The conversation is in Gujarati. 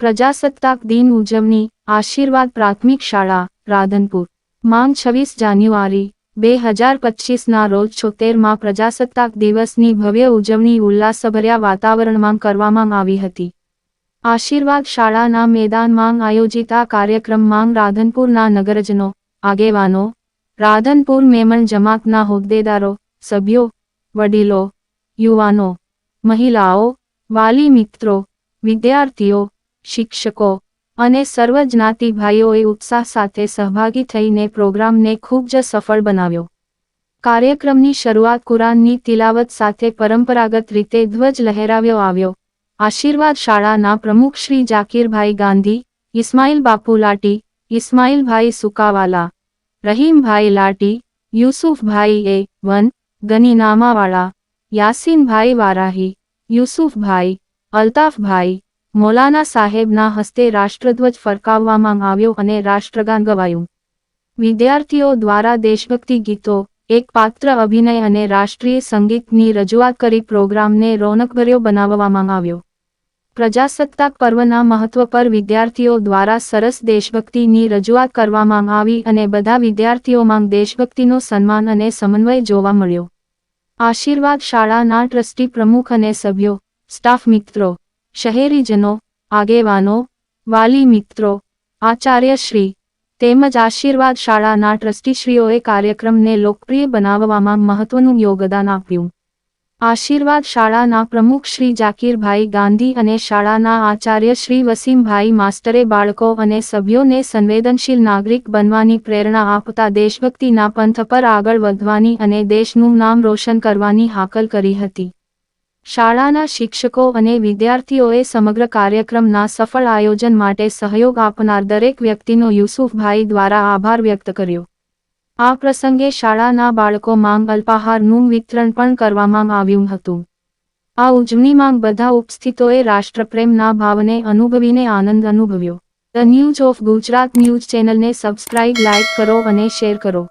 પ્રજાસત્તાક દિન ઉજવણી, આશીર્વાદ પ્રાથમિક શાળા, રાધનપુર. માંગ છવ્વીસ જાન્યુઆરી, બે હજાર પચીસના રોજ છોતેરમાં પ્રજાસત્તાક દિવસની ભવ્ય ઉજવણી ઉલ્લાસભર્યા વાતાવરણમાં કરવામાં આવી હતી. આશીર્વાદ શાળાના મેદાનમાં આયોજિત આ કાર્યક્રમમાં રાધનપુરના નગરજનો, આગેવાનો, રાધનપુર મેમણ જમાતના હોદ્દેદારો, સભ્યો, વડીલો, યુવાનો, મહિલાઓ, વાલી મિત્રો, વિદ્યાર્થીઓ શિક્ષકો અને સર્વ જ્ઞાતિ ભાઈઓએ ઉત્સાહ સાથે સહભાગી થઈને પ્રોગ્રામને ખૂબ જ સફળ બનાવ્યો. કાર્યક્રમની શરૂઆત કુરાનની તિલાવત સાથે પરંપરાગત રીતે ધ્વજ લહેરાવ્યો આવ્યો. આશીર્વાદ શાળાના પ્રમુખ શ્રી જાકીરભાઈ ગાંધી, ઇસ્માઇલ બાપુ લાટી, ઇસ્માઇલભાઈ સુકાવાલા, રહીમભાઈ લાટી, યુસુફભાઈ એ વન ગનીનામાવાળા યાસીનભાઈ વારાહી, યુસુફભાઈ, અલ્તાફભાઈ મૌલાના સાહેબના હસ્તે રાષ્ટ્રધ્વજ ફરકાવવામાં આવ્યો અને રાષ્ટ્રગાન ગવાયું. વિદ્યાર્થીઓ દ્વારા દેશભક્તિ ગીતો, એક પાત્ર અભિનય અને રાષ્ટ્રીય સંગીતની રજૂઆત કરી પ્રોગ્રામને રોનકભર્યો બનાવવામાં આવ્યો. પ્રજાસત્તાક પર્વના મહત્વ પર વિદ્યાર્થીઓ દ્વારા સરસ દેશભક્તિની રજૂઆત કરવામાં આવી અને બધા વિદ્યાર્થીઓમાં દેશભક્તિનો સન્માન અને સમન્વય જોવા મળ્યો. આશીર્વાદ શાળાના ટ્રસ્ટી પ્રમુખ અને સભ્યો, સ્ટાફ મિત્રો શહેરીજનો, આગેવાનો વાલી મિત્રો આચાર્યશ્રી તેમજ આશીર્વાદ શાળાના ટ્રસ્ટીશ્રીઓએ કાર્યક્રમને લોકપ્રિય બનાવવામાં મહત્વનું યોગદાન આપ્યું. આશીર્વાદ શાળાના પ્રમુખ શ્રી જાકીરભાઈ ગાંધી અને શાળાના આચાર્ય શ્રી વસીમભાઈ માસ્ટરે બાળકો અને સભ્યોને સંવેદનશીલ નાગરિક બનવાની પ્રેરણા આપતા દેશભક્તિના પંથ પર આગળ વધવાની અને દેશનું નામ રોશન કરવાની હાકલ કરી હતી. શાળાના શિક્ષકો અને વિદ્યાર્થીઓએ સમગ્ર કાર્યક્રમના સફળ આયોજન માટે સહયોગ આપનાર દરેક વ્યક્તિનો યુસુફભાઈ દ્વારા આભાર વ્યક્ત કર્યો. આ પ્રસંગે શાળાના બાળકો માંગ અલ્પાહારનું વિતરણ પણ કરવામાં આવ્યું હતું. આ ઉજવણીમાં બધા ઉપસ્થિતોએ રાષ્ટ્રપ્રેમના ભાવને અનુભવીને આનંદ અનુભવ્યો. The news of Gujarat news ચેનલને સબસ્ક્રાઇબ, લાઇક કરો અને શેર કરો.